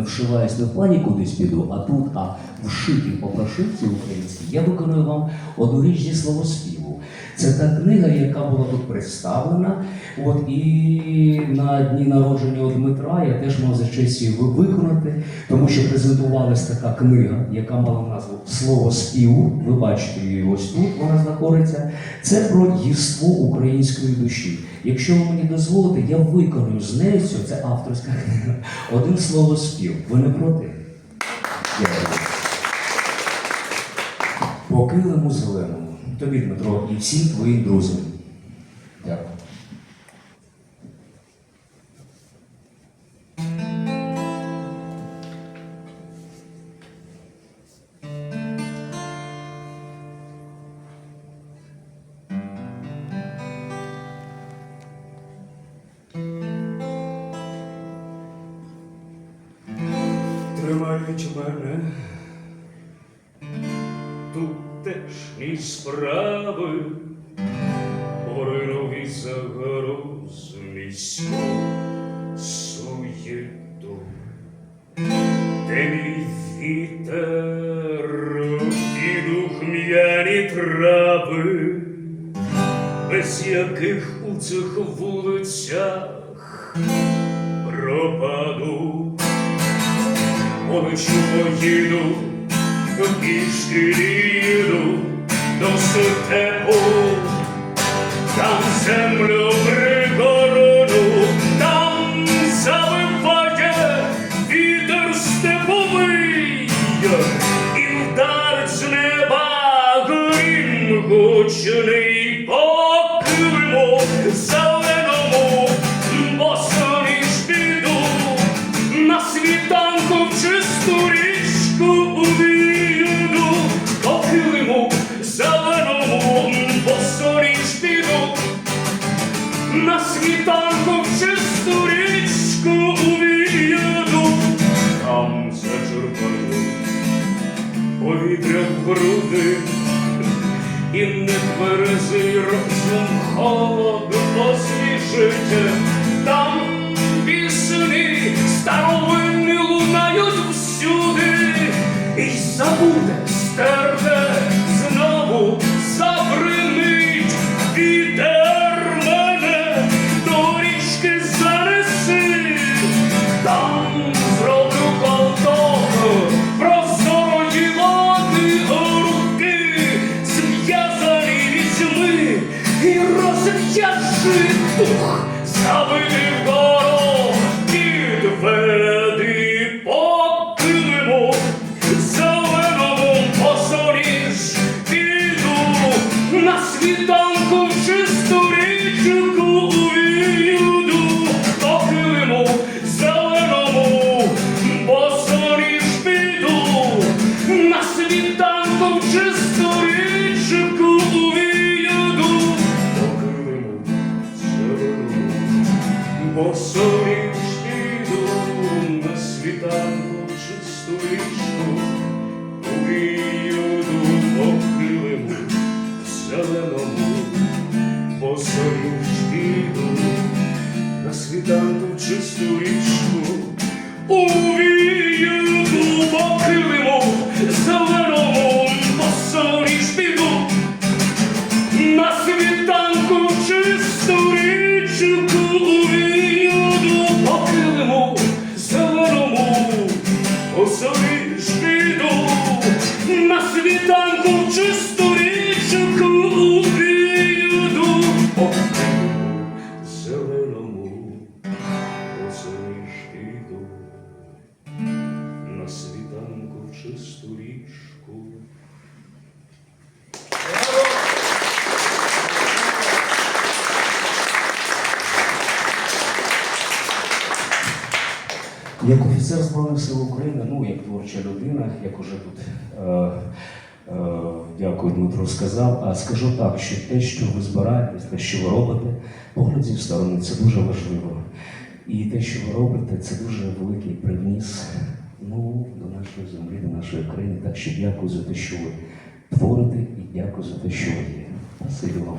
не вшиваюсь не в плані кудись піду, а тут, а вшиті по прошивці українській, я виконую вам одну річ зі словоспіву. Це та книга, яка була тут представлена. От і на дні народження Дмитра я теж мав за честь її виконати, тому що презентувалась така книга, яка мала назву Слово співу. Ви бачите її ось тут, вона знаходиться. Це про єство української душі. Якщо ви мені дозволите, я виконую з нею це авторська книга, один слово спів. Ви не проти? Дякую. По зеленому. Тобі, Дмитро, і всім твоїм друзям. Дякую. Тримають мене тутешні справи, поринув і загроз міську суєту, де мій вітер і духм'яні трави, без яких у цих вулицях пропаду. Поночі поїду, пішки їду до степу, там землю пригороду, там завиває вітер степовий, і вдар з неба грім гучний по килиму зеленому, босоніж піду на світанку в чисту річку увійду, на світанку в чисту річку увійду, там зачерпаю повітря в груди, і не тверезий розум холод освіжить, там пісні старовинні лунають всюди, і забуде стерне посоріж піду, на світанку чисту річку. У по килиму зеленому. Посоріж піду, на світанку чисту річку. У увійду, Як офіцер Збройних сил України, ну як творча людина, як уже тут е, е, дякую Дмитро сказав. А скажу так, що те, що ви збираєтесь, те, що ви робите, погляд зі сторони, це дуже важливо. І те, що ви робите, це дуже великий привніс ну, до нашої землі, до нашої країни. Так що дякую за те, що ви творите, і дякую за те, що ви є. Спасибі вам.